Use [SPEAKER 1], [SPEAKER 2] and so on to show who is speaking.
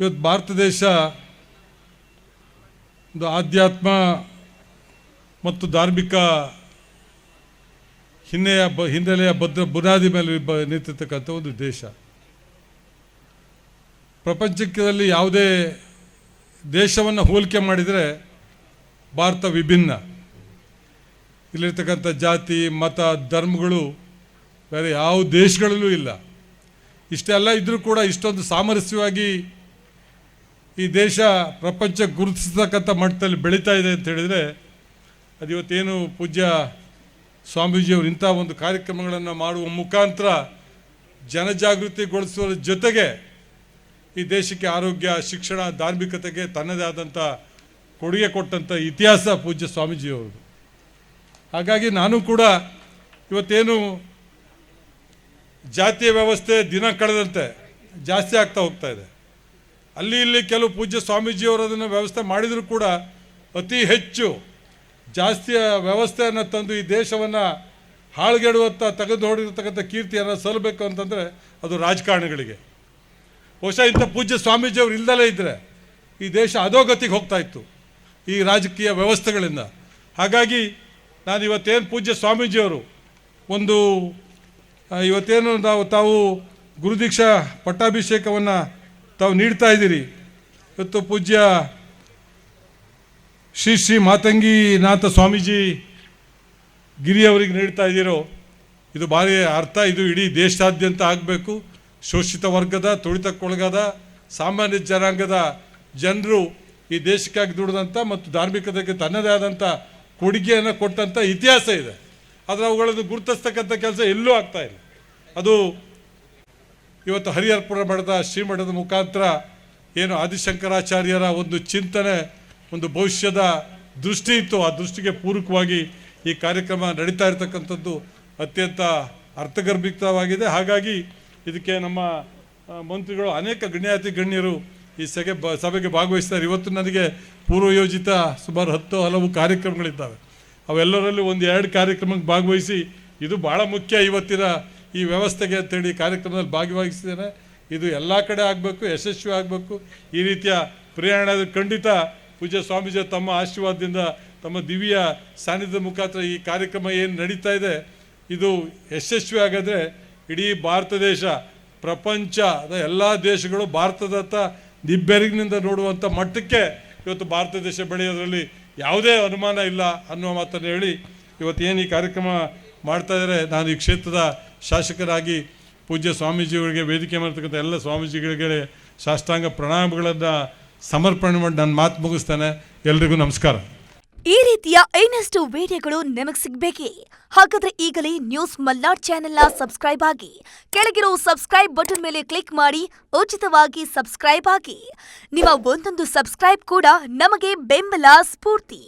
[SPEAKER 1] ಇವತ್ತು ಭಾರತ ದೇಶ ಒಂದು ಆಧ್ಯಾತ್ಮ ಮತ್ತು ಧಾರ್ಮಿಕ ಹಿನ್ನೆಲೆಯ ಬ, ಹಿನ್ನೆಲೆಯ ಭದ್ರ ಬುನಾದಿ ಮೇಲೆ ಬ, ನಿಂತಿರ್ತಕ್ಕಂಥ ಒಂದು ದೇಶ. ಪ್ರಪಂಚದಲ್ಲಿ ಯಾವುದೇ ದೇಶವನ್ನು ಹೋಲಿಕೆ ಮಾಡಿದರೆ ಭಾರತ ವಿಭಿನ್ನ. ಇಲ್ಲಿರ್ತಕ್ಕಂಥ ಜಾತಿ, ಮತ, ಧರ್ಮಗಳು ಬೇರೆ ಯಾವ ದೇಶಗಳಲ್ಲೂ ಇಲ್ಲ. ಇಷ್ಟೆಲ್ಲ ಇದ್ದರೂ ಕೂಡ ಇಷ್ಟೊಂದು ಸಾಮರಸ್ಯವಾಗಿ ಈ ದೇಶ ಪ್ರಪಂಚ ಗುರುತಿಸ್ತಕ್ಕಂಥ ಮಟ್ಟದಲ್ಲಿ ಬೆಳೀತಾ ಇದೆ ಅಂತ ಹೇಳಿದರೆ ಅದು ಇವತ್ತೇನು ಪೂಜ್ಯ ಸ್ವಾಮೀಜಿಯವರು ಇಂಥ ಒಂದು ಕಾರ್ಯಕ್ರಮಗಳನ್ನು ಮಾಡುವ ಮುಖಾಂತರ ಜನಜಾಗೃತಿಗೊಳಿಸುವ ಜೊತೆಗೆ ಈ ದೇಶಕ್ಕೆ ಆರೋಗ್ಯ, ಶಿಕ್ಷಣ, ಧಾರ್ಮಿಕತೆಗೆ ತನ್ನದೇ ಆದಂಥ ಕೊಡುಗೆ ಕೊಟ್ಟಂಥ ಇತಿಹಾಸ ಪೂಜ್ಯ ಸ್ವಾಮೀಜಿಯವರು. ಹಾಗಾಗಿ ನಾನು ಕೂಡ ಇವತ್ತೇನು ಜಾತಿಯ ವ್ಯವಸ್ಥೆ ದಿನ ಕಳೆದಂತೆ ಜಾಸ್ತಿ ಆಗ್ತಾ ಹೋಗ್ತಾ ಇದೆ. ಅಲ್ಲಿ ಇಲ್ಲಿ ಕೆಲವು ಪೂಜ್ಯ ಸ್ವಾಮೀಜಿಯವರು ಅದನ್ನು ವ್ಯವಸ್ಥೆ ಮಾಡಿದರೂ ಕೂಡ ಅತಿ ಹೆಚ್ಚು ಜಾಸ್ತಿಯ ವ್ಯವಸ್ಥೆಯನ್ನು ತಂದು ಈ ದೇಶವನ್ನು ಹಾಳುಗೆಡುವತ್ತ, ತೆಗೆದು ಹೊಡಿರ್ತಕ್ಕಂಥ ಕೀರ್ತಿಯನ್ನು ಸಲ್ಲಬೇಕು ಅಂತಂದರೆ ಅದು ರಾಜಕಾರಣಿಗಳಿಗೆ. ಬಹುಶಃ ಇಂಥ ಪೂಜ್ಯ ಸ್ವಾಮೀಜಿಯವರು ಇಲ್ದಲೇ ಇದ್ದರೆ ಈ ದೇಶ ಅಧೋಗತಿಗೆ ಹೋಗ್ತಾ ಇತ್ತು ಈ ರಾಜಕೀಯ ವ್ಯವಸ್ಥೆಗಳಿಂದ. ಹಾಗಾಗಿ ನಾನು ಇವತ್ತೇನು ಪೂಜ್ಯ ಸ್ವಾಮೀಜಿಯವರು ಒಂದು ಇವತ್ತೇನು ನಾವು ತಾವು ಗುರುದೀಕ್ಷಾ ಪಟ್ಟಾಭಿಷೇಕವನ್ನು ತಾವು ನೀಡ್ತಾ ಇದ್ದೀರಿ. ಇವತ್ತು ಪೂಜ್ಯ ಶ್ರೀ ಶ್ರೀ ಮಾತಂಗಿನಾಥ ಸ್ವಾಮೀಜಿ ಗಿರಿಯವರಿಗೆ ನೀಡ್ತಾ ಇದ್ದೀರೋ, ಇದು ಭಾರಿ ಅರ್ಥ. ಇದು ಇಡೀ ದೇಶಾದ್ಯಂತ ಆಗಬೇಕು. ಶೋಷಿತ ವರ್ಗದ, ತುಳಿತಕ್ಕೊಳಗಾದ, ಸಾಮಾನ್ಯ ಜನಾಂಗದ ಜನರು ಈ ದೇಶಕ್ಕಾಗಿ ದುಡಿದಂಥ ಮತ್ತು ಧಾರ್ಮಿಕತೆಗೆ ತನ್ನದೇ ಆದಂಥ ಕೊಡುಗೆಯನ್ನು ಕೊಟ್ಟಂಥ ಇತಿಹಾಸ ಇದೆ. ಆದರೆ ಅವುಗಳನ್ನು ಗುರುತಿಸ್ತಕ್ಕಂಥ ಕೆಲಸ ಎಲ್ಲೂ ಆಗ್ತಾ ಇಲ್ಲ. ಅದು ಇವತ್ತು ಹರಿಹರಪುರ ಮಠದ ಶ್ರೀಮಠದ ಮುಖಾಂತರ ಏನು ಆದಿಶಂಕರಾಚಾರ್ಯರ ಒಂದು ಚಿಂತನೆ, ಒಂದು ಭವಿಷ್ಯದ ದೃಷ್ಟಿ ಇತ್ತು. ಆ ದೃಷ್ಟಿಗೆ ಪೂರಕವಾಗಿ ಈ ಕಾರ್ಯಕ್ರಮ ನಡೀತಾ ಇರತಕ್ಕಂಥದ್ದು ಅತ್ಯಂತ ಅರ್ಥಗರ್ಭಿತವಾಗಿದೆ. ಹಾಗಾಗಿ ಇದಕ್ಕೆ ನಮ್ಮ ಮಂತ್ರಿಗಳು ಅನೇಕ ಗಣ್ಯಾತಿ ಗಣ್ಯರು ಈ ಸಭೆ ಬ, ಸಭೆಗೆ ಭಾಗವಹಿಸ್ತಾರೆ. ಇವತ್ತು ನನಗೆ ಪೂರ್ವಯೋಜಿತ ಸುಮಾರು ಹತ್ತು ಹಲವು ಕಾರ್ಯಕ್ರಮಗಳಿದ್ದಾವೆ. ಅವೆಲ್ಲರಲ್ಲೂ ಒಂದು ಎರಡು ಕಾರ್ಯಕ್ರಮಕ್ಕೆ ಭಾಗವಹಿಸಿ, ಇದು ಭಾಳ ಮುಖ್ಯ. ಇವತ್ತಿನ ಈ ವ್ಯವಸ್ಥೆಗೆ ಅಂತೇಳಿ ಕಾರ್ಯಕ್ರಮದಲ್ಲಿ ಭಾಗವಹಿಸಿದ್ದೇನೆ ಇದು ಎಲ್ಲ ಕಡೆ ಆಗಬೇಕು, ಯಶಸ್ವಿ ಆಗಬೇಕು. ಈ ರೀತಿಯ ಪ್ರಯಾಣ ಖಂಡಿತ ಪೂಜ್ಯ ಸ್ವಾಮೀಜಿ ತಮ್ಮ ಆಶೀರ್ವಾದದಿಂದ ತಮ್ಮ ದಿವ್ಯ ಸಾನ್ನಿಧ್ಯದ ಮುಖಾಂತರ ಈ ಕಾರ್ಯಕ್ರಮ ಏನು ನಡೀತಾ ಇದೆ, ಇದು ಯಶಸ್ವಿ ಆಗಿದ್ರೆ ಇಡೀ ಭಾರತ ದೇಶ ಪ್ರಪಂಚದ ಎಲ್ಲ ದೇಶಗಳು ಭಾರತದತ್ತ ನಿಬ್ಬೆರಗಿನಿಂದ ನೋಡುವಂಥ ಮಟ್ಟಕ್ಕೆ ಇವತ್ತು ಭಾರತ ದೇಶ ಬೆಳೆಯೋದರಲ್ಲಿ ಯಾವುದೇ ಅನುಮಾನ ಇಲ್ಲ ಅನ್ನುವ ಮಾತನ್ನು ಹೇಳಿ ಇವತ್ತು ಏನು ಈ ಕಾರ್ಯಕ್ರಮ ಮಾಡ್ತಾ ನಾನು ಈ ಕ್ಷೇತ್ರದ ಶಾಸಕರಾಗಿ ಪೂಜ್ಯ ಸ್ವಾಮೀಜಿಗಳಿಗೆ ವೇದಿಕೆ ಮಾಡ್ತಕ್ಕಂಥ ಎಲ್ಲ ಸ್ವಾಮೀಜಿಗಳಿಗೆ ಸಾಷ್ಟಾಂಗ ಪ್ರಣಾಮಗಳನ್ನು ಸಮರ್ಪಣೆ ಮಾಡಿ ನನ್ನ ಮಾತು ಮುಗಿಸ್ತೇನೆ. ಎಲ್ರಿಗೂ ನಮಸ್ಕಾರ.
[SPEAKER 2] ಈ ರೀತಿಯ ಇನ್ನಷ್ಟು ವಿಡಿಯೋಗಳು ನಿಮಗೆ ಸಿಗಬೇಕೇ? ಹಾಗಾದ್ರೆ ಈಗಲೇ ನ್ಯೂಸ್ ಮಲ್ನಾಡ್ ಚಾನೆಲ್ನ ಸಬ್ಸ್ಕ್ರೈಬ್ ಆಗಿ. ಕೆಳಗಿರೋ ಸಬ್ಸ್ಕ್ರೈಬ್ ಬಟನ್ ಮೇಲೆ ಕ್ಲಿಕ್ ಮಾಡಿ, ಉಚಿತವಾಗಿ ಸಬ್ಸ್ಕ್ರೈಬ್ ಆಗಿ. ನಿಮ್ಮ ಒಂದೊಂದು ಸಬ್ಸ್ಕ್ರೈಬ್ ಕೂಡ ನಮಗೆ ಬೆಂಬಲ ಸ್ಫೂರ್ತಿ.